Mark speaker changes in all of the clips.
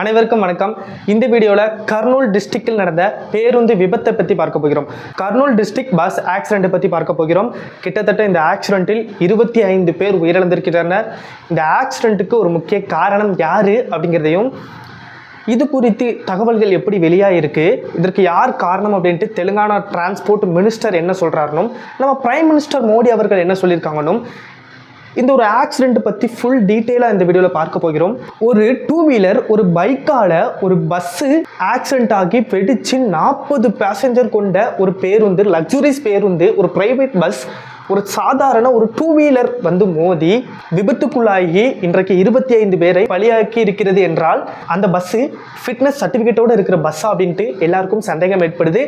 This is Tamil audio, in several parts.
Speaker 1: அனைவருக்கும் வணக்கம். இந்த வீடியோவில் கர்னூல் டிஸ்ட்ரிக்டில் நடந்த பேருந்து விபத்தை பற்றி பார்க்க போகிறோம். கர்னூல் டிஸ்ட்ரிக்ட் பஸ் ஆக்சிடென்ட்டை பற்றி பார்க்க போகிறோம். கிட்டத்தட்ட இந்த ஆக்சிடென்ட்டில் இருபத்தி ஐந்து பேர் உயிரிழந்திருக்கின்றனர் இந்த ஆக்சிடென்ட்டுக்கு ஒரு முக்கிய காரணம் யார் அப்படிங்கிறதையும் இது குறித்து தகவல்கள் எப்படி வெளியாகிருக்கு இதற்கு யார் காரணம் அப்படின்ட்டு தெலுங்கானா டிரான்ஸ்போர்ட் மினிஸ்டர் என்ன சொல்கிறாருனும் நம்ம பிரைம் மினிஸ்டர் மோடி அவர்கள் என்ன சொல்லியிருக்காங்கன்னும் இந்த ஒரு ஆக்சிடென்ட் பற்றி ஃபுல் டீட்டெயிலாக இந்த வீடியோவில் பார்க்க போகிறோம். ஒரு டூ வீலர் ஒரு பைக்கால் ஒரு பஸ்ஸு ஆக்சிடென்ட் ஆகி வெடிச்சு நாற்பது பேசஞ்சர் கொண்ட ஒரு பேருந்து லக்ஸுரிஸ் பேருந்து ஒரு பிரைவேட் பஸ் ஒரு சாதாரண ஒரு டூ வீலர் வந்து மோதி விபத்துக்குள்ளாகி இன்றைக்கு இருபத்தி ஐந்து பேரை பலியாக்கி இருக்கிறது என்றால் அந்த பஸ்ஸு ஃபிட்னஸ் சர்டிஃபிகேட்டோடு இருக்கிற பஸ்ஸா அப்படின்ட்டு எல்லாருக்கும் சந்தேகம் ஏற்படுது.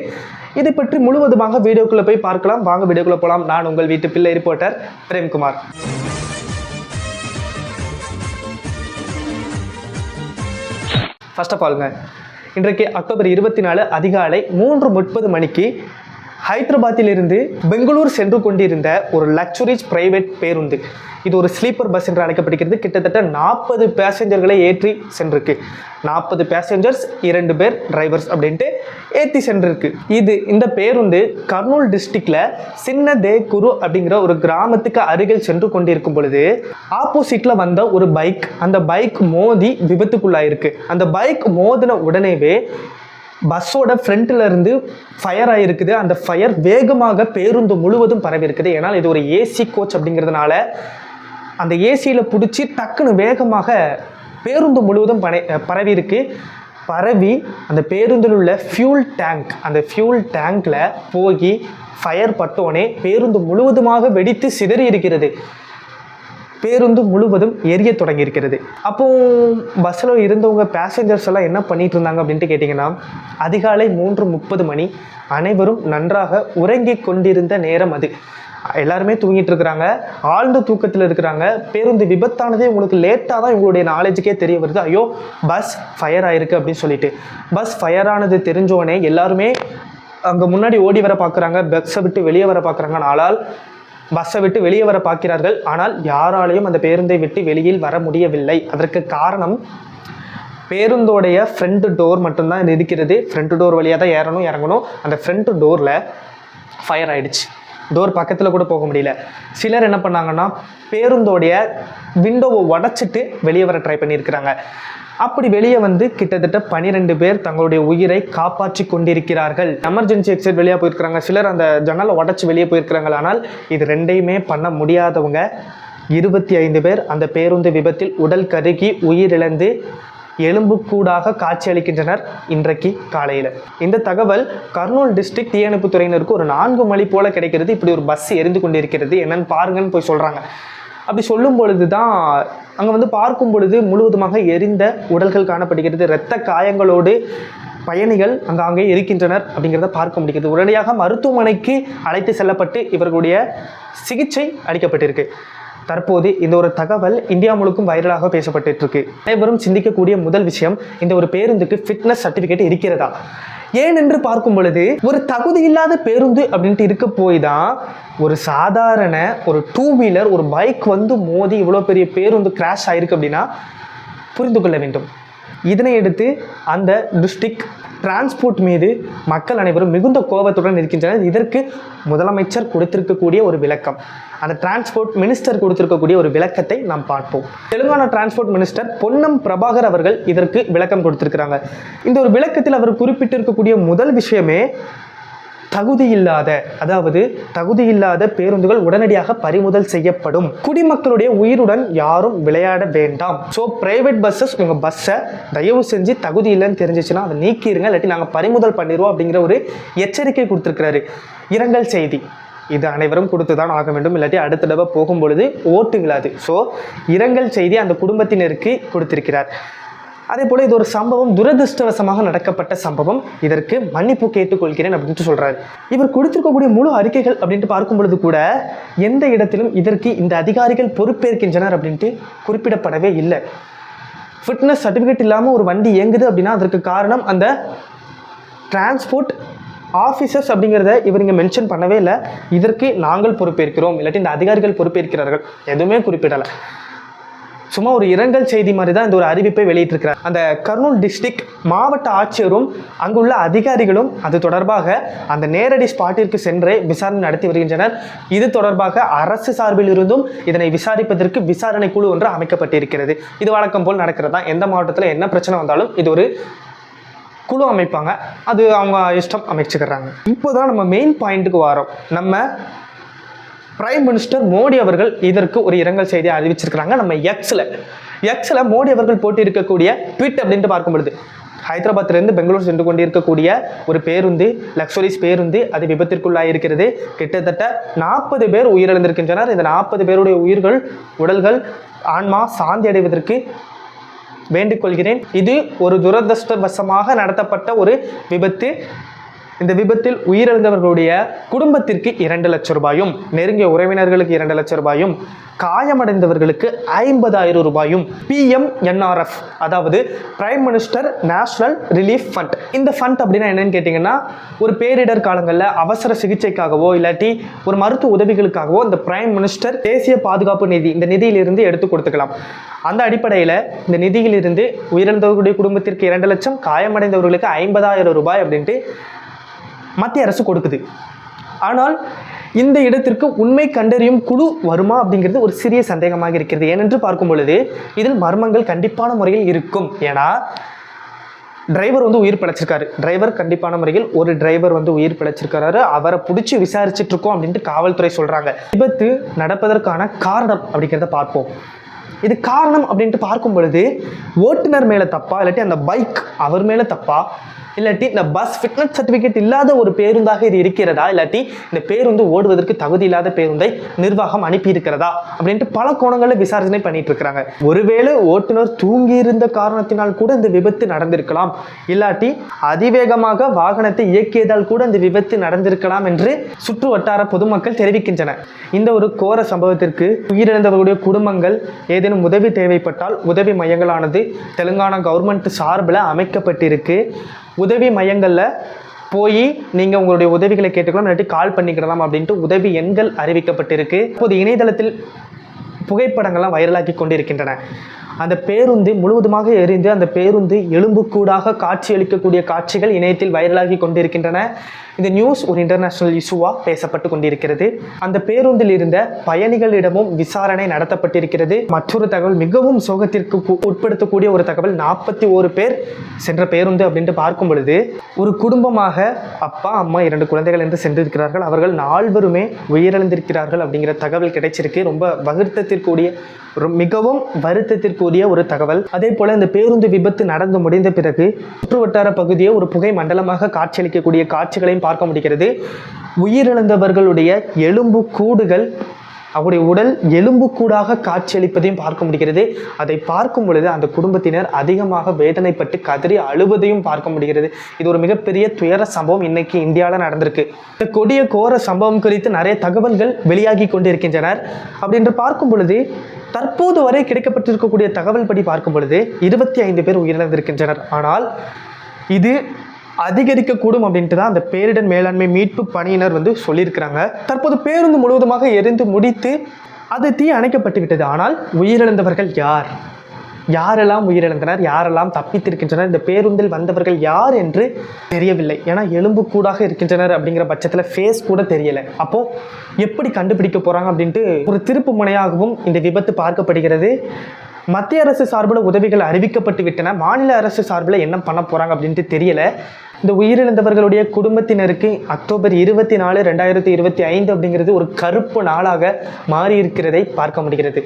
Speaker 1: இதை பற்றி முழுவதுமாக வீடியோக்குள்ளே போய் பார்க்கலாம். வாங்க வீடியோக்குள்ளே போகலாம் நான் உங்கள் வீட்டு பிள்ளை ரிப்போர்ட்டர் பிரேம்குமார். ஃபர்ஸ்ட் ஆஃப் ஆல்ங்க இன்றைக்கு அக்டோபர் இருபத்தி நாலு அதிகாலை மூன்று முப்பது மணிக்கு ஹைதராபாத்திலிருந்து பெங்களூர் சென்று கொண்டிருந்த ஒரு லக்ஸுரிஸ் பிரைவேட் பேருந்து. இது ஒரு ஸ்லீப்பர் பஸ் என்று அழைக்கப்படுகிறது. கிட்டத்தட்ட நாற்பது பேசஞ்சர்களை ஏற்றி சென்றிருக்கு. நாற்பது பேசஞ்சர்ஸ் இரண்டு பேர் டிரைவர்ஸ் அப்படின்ட்டு ஏற்றி சென்றிருக்கு. இது இந்த பேருந்து கர்னூல் டிஸ்ட்ரிக்டில் சின்ன தே குரு அப்படிங்கிற ஒரு கிராமத்துக்கு அருகில் சென்று கொண்டிருக்கும் பொழுது ஆப்போசிட்டில் வந்த ஒரு பைக் அந்த பைக் மோதி விபத்துக்குள்ளாயிருக்கு. அந்த பைக் மோதின உடனேவே பஸ்ஸோட ஃப்ரண்ட்ல இருந்து ஃபயர் ஆகிருக்குது அந்த ஃபயர் வேகமாக பேருந்து முழுவதும் பரவி இருக்குது ஏன்னா இது ஒரு ஏசி கோச் அப்படிங்கிறதுனால அந்த ஏசியில் பிடிச்சி டக்குன்னு வேகமாக பேருந்து முழுவதும் பனை பரவி இருக்கு பரவி அந்த பேருந்தில் உள்ள ஃபியூல் டேங்க் அந்த ஃபியூல் டேங்க்ல போய் ஃபயர் பட்டோனே பேருந்து முழுவதுமாக வெடித்து சிதறி இருக்கிறது பேருந்து முழுவதும் எரிய தொடங்கியிருக்கிறது. அப்போ பஸ்ஸில் இருந்தவங்க பேசஞ்சர்ஸ் எல்லாம் என்ன பண்ணிட்டு இருந்தாங்க அப்படின்ட்டு கேட்டிங்கன்னா அதிகாலை மூன்று முப்பது மணி அனைவரும் நன்றாக உறங்கிக் கொண்டிருந்த நேரம் அது. எல்லாருமே தூங்கிட்டு இருக்கிறாங்க ஆழ்ந்த தூக்கத்தில் இருக்கிறாங்க பேருந்து விபத்தானதே உங்களுக்கு லேட்டாக தான் உங்களுடைய நாலேஜுக்கே தெரிய வருது. ஐயோ பஸ் ஃபயர் ஆயிருக்கு அப்படின்னு சொல்லிட்டு. பஸ் ஃபயர் ஆனது தெரிஞ்சோடனே எல்லாருமே அங்கே முன்னாடி ஓடி வர பார்க்குறாங்க பஸ்ஸை விட்டு வெளியே வர பார்க்குறாங்க ஆனால் பஸ்ஸை விட்டு வெளியே வர பார்க்கிறார்கள். ஆனால் யாராலையும் அந்த பேருந்தை விட்டு வெளியில் வர முடியவில்லை. அதற்கு காரணம் பேருந்தோடைய ஃப்ரண்ட் டோர் மட்டும்தான் இருக்கிறது. ஃப்ரண்ட் டோர் வழியாக தான் ஏறணும் இறங்கணும். அந்த ஃப்ரண்ட் டோரில் ஃபயர் ஆயிடுச்சு. டோர் பக்கத்தில் கூட போக முடியல. சிலர் என்ன பண்ணாங்கன்னா பேருந்தோடைய விண்டோவை உடச்சிட்டு வெளியே வர ட்ரை பண்ணியிருக்கிறாங்க. அப்படி வெளியே வந்து கிட்டத்தட்ட பனிரெண்டு பேர் தங்களுடைய உயிரை காப்பாற்றி கொண்டிருக்கிறார்கள். எமர்ஜென்சி எக்ஸிட் வெளியே போயிருக்கிறாங்க. சிலர் அந்த ஜன்னலை உடச்சி வெளியே போயிருக்கிறாங்க. ஆனால் இது ரெண்டையுமே பண்ண முடியாதவங்க. இருபத்தி ஐந்து பேர் அந்த பேருந்து விபத்தில் உடல் கருகி உயிரிழந்து எலும்புக்கூடாக காட்சியளிக்கின்றனர் இன்றைக்கு காலையில். இந்த தகவல் கர்னூல் டிஸ்ட்ரிக்ட் தீயணைப்பு துறையினருக்கு ஒரு நான்கு மணி போல கிடைக்கிறது. இப்படி ஒரு பஸ் எரிந்து கொண்டிருக்கிறது. என்னன்னு பாருங்கன்னு போய் சொல்கிறாங்க அப்படி சொல்லும் பொழுது தான் அங்கே வந்து பார்க்கும் பொழுது முழுவதுமாக எரிந்த உடல்கள் காணப்படுகிறது. இரத்த காயங்களோடு பயணிகள் அங்காங்கே இருக்கின்றனர் அப்படிங்கிறத பார்க்க முடிகிறது. உடனடியாக மருத்துவமனைக்கு அழைத்து செல்லப்பட்டு இவர்களுடைய சிகிச்சை அளிக்கப்பட்டிருக்கு. தற்போது இந்த ஒரு தகவல் இந்தியா முழுக்கும் வைரலாக பேசப்பட்டு இருக்கு. அனைவரும் சிந்திக்கக்கூடிய முதல் விஷயம் இந்த ஒரு பேருந்துக்கு ஃபிட்னஸ் சர்டிஃபிகேட் இருக்கிறதா? ஏனென்று பார்க்கும் பொழுது ஒரு தகுதி இல்லாத பேருந்து அப்படின்ட்டு இருக்க போய் தான் ஒரு சாதாரண ஒரு டூ வீலர் ஒரு பைக் வந்து மோதி இவ்வளோ பெரிய பேருந்து கிராஷ் ஆயிருக்கு அப்படின்னா புரிந்து கொள்ள வேண்டும். இதனை எடுத்து அந்த டிஸ்ட்ரிக்ட் டிரான்ஸ்போர்ட் மீது மக்கள் அனைவரும் மிகுந்த கோபத்துடன் இருக்கின்றனர் இதற்கு முதலமைச்சர் கொடுத்திருக்கக்கூடிய ஒரு விளக்கம். அந்த டிரான்ஸ்போர்ட் மினிஸ்டர் கொடுத்திருக்கக்கூடிய ஒரு விளக்கத்தை நாம் பார்ப்போம். தெலுங்கானா டிரான்ஸ்போர்ட் மினிஸ்டர் பொன்னம் பிரபாகர் அவர்கள் இதற்கு விளக்கம் கொடுத்திருக்கிறாங்க. இந்த ஒரு விளக்கத்தில் அவர் குறிப்பிட்டிருக்கக்கூடிய முதல் விஷயமே தகுதியில்லாத அதாவது தகுதியில்லாத பேருந்துகள் உடனடியாக பறிமுதல் செய்யப்படும். குடிமக்களுடைய உயிருடன் யாரும் விளையாட வேண்டாம். ஸோ பிரைவேட் பஸ்ஸஸ் உங்கள் பஸ்ஸை தயவு செஞ்சு தகுதி இல்லைன்னு தெரிஞ்சிச்சுன்னா அதை நீக்கிடுங்க இல்லாட்டி நாங்கள் பறிமுதல் பண்ணிடுவோம் அப்படிங்கிற ஒரு எச்சரிக்கை கொடுத்துருக்கிறாரு. இரங்கல் செய்தி. இது அனைவரும் கொடுத்து தான் ஆக வேண்டும். இல்லாட்டி அடுத்த தடவை போகும் பொழுது ஓட்டு விழாது ஸோ இரங்கல் செய்தி அந்த குடும்பத்தினருக்கு கொடுத்திருக்கிறார். அதே போல் இது ஒரு சம்பவம் துரதிருஷ்டவசமாக நடக்கப்பட்ட சம்பவம். இதற்கு மன்னிப்பு கேட்டுக்கொள்கிறேன் அப்படின்ட்டு சொல்கிறாரு இவர் கொடுத்திருக்கக்கூடிய முழு அறிக்கைகள் அப்படின்ட்டு பார்க்கும் பொழுது கூட எந்த இடத்திலும் இதற்கு இந்த அதிகாரிகள் பொறுப்பேற்கின்றனர் அப்படின்ட்டு குறிப்பிடப்படவே இல்லை. ஃபிட்னஸ் சர்டிஃபிகேட் இல்லாமல் ஒரு வண்டி இயங்குது அப்படின்னா அதற்கு காரணம் அந்த டிரான்ஸ்போர்ட் ஆஃபீஸர்ஸ் அப்படிங்கிறத இவர் இங்கே மென்ஷன் பண்ணவே இல்லை. இதற்கு நாங்கள் பொறுப்பேற்கிறோம். இல்லாட்டி இந்த அதிகாரிகள் பொறுப்பேற்கிறார்கள். எதுவுமே குறிப்பிடலை. சும்மா ஒரு இரங்கல் செய்தி மாதிரி தான் இந்த ஒரு அறிவிப்பை வெளியிட்டிருக்கிறார். அந்த கர்னூல் டிஸ்ட்ரிக்ட் மாவட்ட ஆட்சியரும் அங்குள்ள அதிகாரிகளும் அது தொடர்பாக அந்த நேரடி ஸ்பாட்டிற்கு சென்று விசாரணை நடத்தி வருகின்றனர். இது தொடர்பாக அரசு சார்பில் இருந்தும் இதனை விசாரிப்பதற்கு விசாரணை குழு ஒன்று அமைக்கப்பட்டிருக்கிறது. இது வழக்கம் போல் நடக்கிறதா? எந்த மாவட்டத்தில் என்ன பிரச்சனை வந்தாலும் இது ஒரு குழு அமைப்பாங்க. அது அவங்க இஷ்டம் அமைச்சுக்கிறாங்க. இப்போதான் நம்ம மெயின் பாயிண்ட்டுக்கு வரோம். நம்ம பிரைம் மினிஸ்டர் மோடி அவர்கள் இதற்கு ஒரு இரங்கல் செய்தியை அறிவிச்சிருக்கிறாங்க. நம்ம எக்ஸில் எக்ஸில் மோடி அவர்கள் போட்டி இருக்கக்கூடிய ட்விட் அப்படின்ட்டு பார்க்கும் பொழுது ஹைதராபாத்திலிருந்து பெங்களூர் சென்று கொண்டிருக்கக்கூடிய ஒரு பேருந்து லக்ஸரிஸ் பேருந்து அது விபத்திற்குள்ளாயிருக்கிறது கிட்டத்தட்ட நாற்பது பேர் உயிரிழந்திருக்கின்றனர். இந்த நாற்பது பேருடைய உயிர்கள் உடல்கள் ஆன்மா சாந்தி அடைவதற்கு வேண்டிக் கொள்கிறேன். இது ஒரு துரதிருஷ்டவசமாக நடத்தப்பட்ட ஒரு விபத்து. இந்த விபத்தில் உயிரிழந்தவர்களுடைய குடும்பத்திற்கு இரண்டு லட்சம் ரூபாயும் நெருங்கிய உறவினர்களுக்கு இரண்டு லட்சம் ரூபாயும் காயமடைந்தவர்களுக்கு ஐம்பதாயிரம் ரூபாயும் பிஎம் என்ஆர்எஃப் அதாவது prime minister national relief fund இந்த ஃபண்ட் அப்படின்னா என்னன்னு கேட்டிங்கன்னா ஒரு பேரிடர் காலங்களில் அவசர சிகிச்சைக்காகவோ இல்லாட்டி ஒரு மருத்துவ உதவிகளுக்காகவோ இந்த பிரைம் மினிஸ்டர் தேசிய பாதுகாப்பு நிதி இந்த நிதியிலிருந்து எடுத்து கொடுத்துக்கலாம். அந்த அடிப்படையில் இந்த நிதியிலிருந்து உயிரிழந்தவர்களுடைய குடும்பத்திற்கு இரண்டு லட்சம் காயமடைந்தவர்களுக்கு ஐம்பதாயிரம் ரூபாய் அப்படின்ட்டு மத்திய அரசு கொடுக்குது. ஆனால் இந்த இடத்திற்கு உண்மை கண்டறியும் குழு வருமா அப்படிங்கிறது ஒரு சிறிய சந்தேகமாக இருக்கிறது. ஏனென்று பார்க்கும் பொழுது இதில் மர்மங்கள் கண்டிப்பான முறையில் இருக்கும். ஏன்னா டிரைவர் வந்து உயிர் பிழைச்சிருக்காரு. டிரைவர் கண்டிப்பான முறையில் ஒரு டிரைவர் வந்து உயிர் பிழைச்சிருக்காரு. அவரை பிடிச்சி விசாரிச்சுட்டு இருக்கோம் அப்படின்ட்டு காவல்துறை சொல்றாங்க. விபத்து நடப்பதற்கான காரணம் அப்படிங்கிறத பார்ப்போம். இது காரணம் அப்படின்ட்டு பார்க்கும் பொழுது ஓட்டுநர் மேலே தப்பா இல்லாட்டி அந்த பைக் அவர் மேலே தப்பா இல்லாட்டி இந்த பஸ் ஃபிட்னஸ் சர்டிஃபிகேட் இல்லாத ஒரு பேருந்தாக இது இருக்கிறதா? இல்லாட்டி இந்த பேருந்து ஓடுவதற்கு தகுதி இல்லாத பேருந்தை நிர்வாகம் அனுப்பி இருக்கிறதா அப்படின்ட்டு பல கோணங்களில் விசாரணை பண்ணிட்டு இருக்கிறாங்க. ஒருவேளை ஓட்டுநர் தூங்கி இருந்த காரணத்தினால் கூட இந்த விபத்து நடந்திருக்கலாம். இல்லாட்டி அதிவேகமாக வாகனத்தை இயக்கியதால் கூட இந்த விபத்து நடந்திருக்கலாம் என்று சுற்று வட்டார பொதுமக்கள் தெரிவிக்கின்றனர். இந்த ஒரு கோர சம்பவத்திற்கு உயிரிழந்தவர்களுடைய குடும்பங்கள் ஏதேனும் உதவி தேவைப்பட்டால் உதவி மையங்களானது தெலுங்கானா கவர்மெண்ட் சார்பில் அமைக்கப்பட்டிருக்கு. உதவி மையங்களில் போய் நீங்கள் உங்களுடைய உதவிகளை கேட்டுக்கலாம் இல்லாட்டி கால் பண்ணிக்கிடலாம் அப்படின்ட்டு உதவி எண்கள் அறிவிக்கப்பட்டிருக்கு. இப்போது இணையதளத்தில் புகைப்படங்கள்லாம் வைரலாக்கி கொண்டிருக்கின்றன. அந்த பேருந்து முழுவதுமாக எரிந்து அந்த பேருந்து எலும்புக்கூடாக காட்சியளிக்கக்கூடிய காட்சிகள் இணையத்தில் வைரலாகி கொண்டிருக்கின்றன. இந்த நியூஸ் ஒரு இன்டர்நேஷனல் இஷ்யூவாக பேசப்பட்டு கொண்டிருக்கிறது. அந்த பேருந்தில் இருந்த பயணிகளிடமும் விசாரணை நடத்தப்பட்டிருக்கிறது. மற்றொரு தகவல் மிகவும் சோகத்திற்கு உட்படுத்தக்கூடிய ஒரு தகவல் நாற்பத்தி ஓரு பேர் சென்ற பேருந்து அப்படின்ட்டு பார்க்கும் பொழுது ஒரு குடும்பமாக அப்பா அம்மா இரண்டு குழந்தைகள் என்று சென்றிருக்கிறார்கள். அவர்கள் நால்வருமே உயிரிழந்திருக்கிறார்கள் அப்படிங்கிற தகவல் கிடைச்சிருக்கு. ரொம்ப வருத்தத்திற்குரிய மிகவும் வருத்தத்திற்குரிய ஒரு தகவல். அதே போல இந்த பேருந்து விபத்து நடந்து முடிந்த பிறகு சுற்று வட்டார பகுதியை ஒரு புகை மண்டலமாக காட்சியளிக்கக்கூடிய காட்சிகளையும் பார்க்க முடிகிறது. உயிரிழந்தவர்களுடைய எலும்பு கூடுகள் அவருடைய உடல் எலும்புக்கூடாக காட்சியளிப்பதையும் பார்க்க முடிகிறது. அதை பார்க்கும் பொழுது அந்த குடும்பத்தினர் அதிகமாக வேதனைப்பட்டு கதறி அழுவதையும் பார்க்க முடிகிறது. இது ஒரு மிகப்பெரிய துயர சம்பவம் இன்னைக்கு இந்தியாவில் நடந்திருக்கு. இந்த கொடிய கோர சம்பவம் குறித்து நிறைய தகவல்கள் வெளியாகி கொண்டிருக்கின்றனர். அப்படின்று பார்க்கும் பொழுது தற்போது வரை கிடைக்கப்பட்டிருக்கக்கூடிய தகவல் படி பார்க்கும் பொழுது இருபத்தி ஐந்து பேர் உயிரிழந்திருக்கின்றனர். ஆனால் இது அதிகரிக்கக்கூடும் அப்படின்ட்டு தான் அந்த பேரிடர் மேலாண்மை மீட்பு பணியினர் வந்து சொல்லியிருக்கிறாங்க. தற்போது பேருந்து முழுவதுமாக எரிந்து முடித்து அது தீ அணைக்கப்பட்டு விட்டது ஆனால் உயிரிழந்தவர்கள் யார்? யாரெல்லாம் உயிரிழந்தனர்? யாரெல்லாம் தப்பித்திருக்கின்றனர்? இந்த பேருந்தில் வந்தவர்கள் யார் என்று தெரியவில்லை. ஏன்னா எலும்பு கூடாக இருக்கின்றனர் அப்படிங்கிற பட்சத்தில் ஃபேஸ் கூட தெரியலை. அப்போ எப்படி கண்டுபிடிக்க போகிறாங்க அப்படின்ட்டு ஒரு திருப்பு முனையாகவும் இந்த விபத்து பார்க்கப்படுகிறது. மத்திய அரசு சார்பில் உதவிகள் அறிவிக்கப்பட்டு விட்டன. மாநில அரசு சார்பில் என்ன பண்ண போகிறாங்க அப்படின்ட்டு தெரியலை. இந்த உயிரிழந்தவர்களுடைய குடும்பத்தினருக்கு அக்டோபர் இருபத்தி நாலு ரெண்டாயிரத்தி இருபத்தி ஐந்து அப்படிங்கிறது ஒரு கருப்பு நாளாக மாறி இருக்கிறதை பார்க்க முடிகிறது.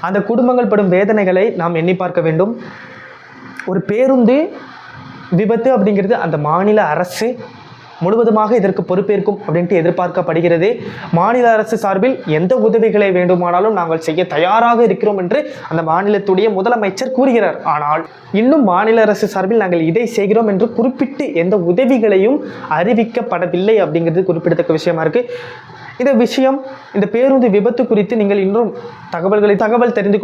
Speaker 1: அந்த குடும்பங்கள் படும் வேதனைகளை நாம் எண்ணி பார்க்க வேண்டும். ஒரு பேருந்து விபத்து அப்படிங்கிறது அந்த மாநில அரசு முழுவதுமாக இதற்கு பொறுப்பேற்கும் அப்படின்ட்டு எதிர்பார்க்கப்படுகிறது. மாநில அரசு சார்பில் எந்த உதவிகளை வேண்டுமானாலும் நாங்கள் செய்ய தயாராக இருக்கிறோம் என்று அந்த மாநிலத்துடைய முதலமைச்சர் கூறுகிறார். ஆனால் இன்னும் மாநில அரசு சார்பில் நாங்கள் இதை செய்கிறோம் என்று குறிப்பிட்டு எந்த உதவிகளையும் அறிவிக்கப்படவில்லை அப்படிங்கிறது குறிப்பிடத்தக்க விஷயமா இருக்கு. இந்த விஷயம் இந்த பேருந்து விபத்து குறித்து நீங்கள் இன்னும் தகவல்களை தகவல் தெரிந்து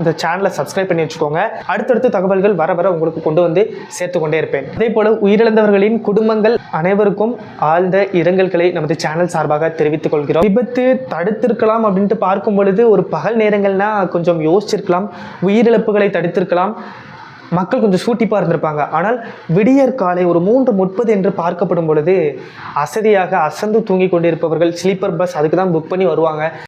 Speaker 1: இந்த சேனலை சப்ஸ்கிரைப் பண்ணி வச்சுக்கோங்க. அடுத்தடுத்து தகவல்கள் வர வர உங்களுக்கு கொண்டு வந்து சேர்த்து கொண்டே இருப்பேன். அதே போல உயிரிழந்தவர்களின் குடும்பங்கள் அனைவருக்கும் ஆழ்ந்த இரங்கல்களை நமது சேனல் சார்பாக தெரிவித்துக் கொள்கிறோம். விபத்து தடுத்திருக்கலாம் அப்படின்ட்டு பார்க்கும் பொழுது ஒரு பகல் நேரங்கள்னா கொஞ்சம் யோசிச்சிருக்கலாம். உயிரிழப்புகளை தடுத்திருக்கலாம். மக்கள் கொஞ்சம் சூட்டிப்பாக இருந்திருப்பாங்க. ஆனால் விடியற் காலை ஒரு மூன்று முப்பது என்று பார்க்கப்படும் பொழுது அசதியாக அசந்து தூங்கி கொண்டிருப்பவர்கள் ஸ்லீப்பர் பஸ் அதுக்கு தான் புக் பண்ணி வருவாங்க.